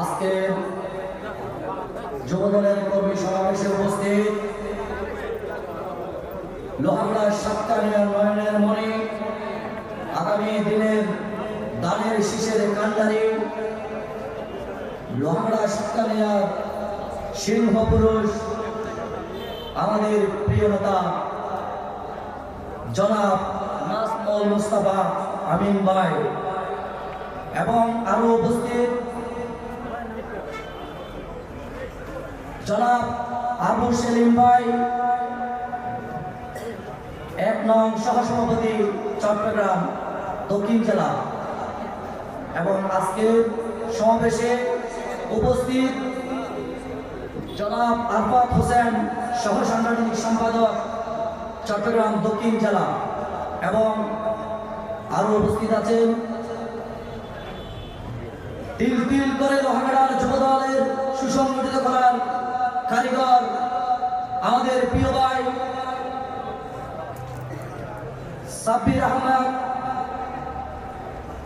আজকে যুবদলের কর্মী সমাবেশে উপস্থিত লোহাগড়া সাতকানিয়া নয়নের মনে আগামী দিনের দানের শীষের কান্ডারি লোহাগড়া সাতকানিয়ার সিংহ পুরুষ, আমাদের প্রিয় নেতা জনাব নাসমুল মুস্তাফা আমিন ভাই। এবং আরও উপস্থিত জনাব আবু সেলিম ভাই, এক নং সহসভাপতি, চট্টগ্রাম, দক্ষিণ জেলা। এবং আজকের সমাবেশে উপস্থিত জনাব আরফাত হোসেন সহ সাংগঠনিক সম্পাদক, চট্টগ্রাম, দক্ষিণ জেলা। এবং আরও উপস্থিত আছেন তিল তিল করে লোহাগড়ার যুবদলের সুসংগঠিত করার কারিগর আমাদের প্রিয় ভাই সাব্বির আহমেদ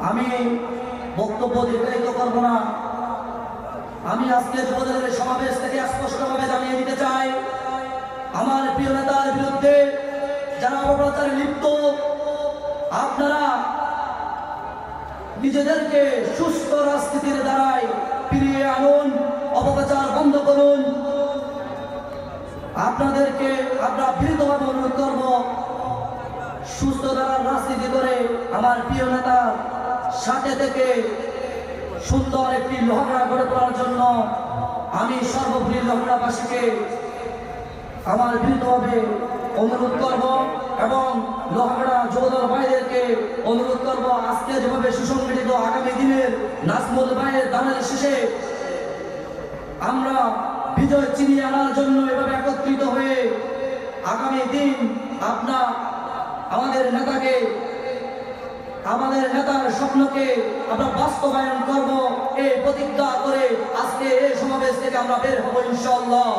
আমি বক্তব্য দীর্ঘায়িত করব না। আমি আজকে যুবদলের সমাবেশ থেকে স্পষ্টভাবে জানিয়ে দিতে চাই, আমার প্রিয় নেতার বিরুদ্ধে যারা অপপ্রচারে লিপ্ত, আপনারা নিজেদেরকে সুস্থ রাজনীতির দ্বারাই ফিরিয়ে আনুন, অপপ্রচার বন্ধ করুন। আপনাদেরকে আমরা বিরুদ্ধভাবে অনুরোধ করব সুস্থ দ্বারা রাজনীতি করে আমার প্রিয় নেতা, সাথে থেকে সুন্দর একটি লোহরা গড়ে তোলার জন্য আমি সর্বোপরি লোহরাবাসীকে আমার বিরুদ্ধভাবে অনুরোধ করব এবং লোহাগড়া যুবদল ভাইদেরকে অনুরোধ করব আজকে যেভাবে সুসংগঠিত আগামী দিনের নাজমুল ভাইয়ের দানের শেষে আমরা বিজয় চিনিয়ে আনার জন্য এভাবে একত্রিত হয়ে আগামী দিন আপনার আমাদের নেতাকে আমাদের নেতার স্বপ্নকে আমরা বাস্তবায়ন করব এই প্রতিজ্ঞা করে আজকে এই সমাবেশ থেকে আমরা বের হব ইনশাল্লাহ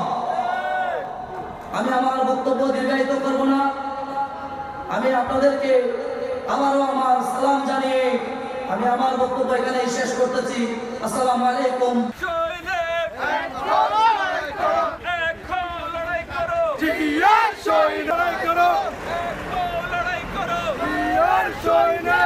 আমি আমার বক্তব্য দীর্ঘায়িত করব না। আমি আপনাদেরকে আবারও আমার সালাম জানিয়ে আমি আমার বক্তব্য এখানে শেষ করতেছি। আসসালামু আলাইকুম। সৈনিক লড়াই করো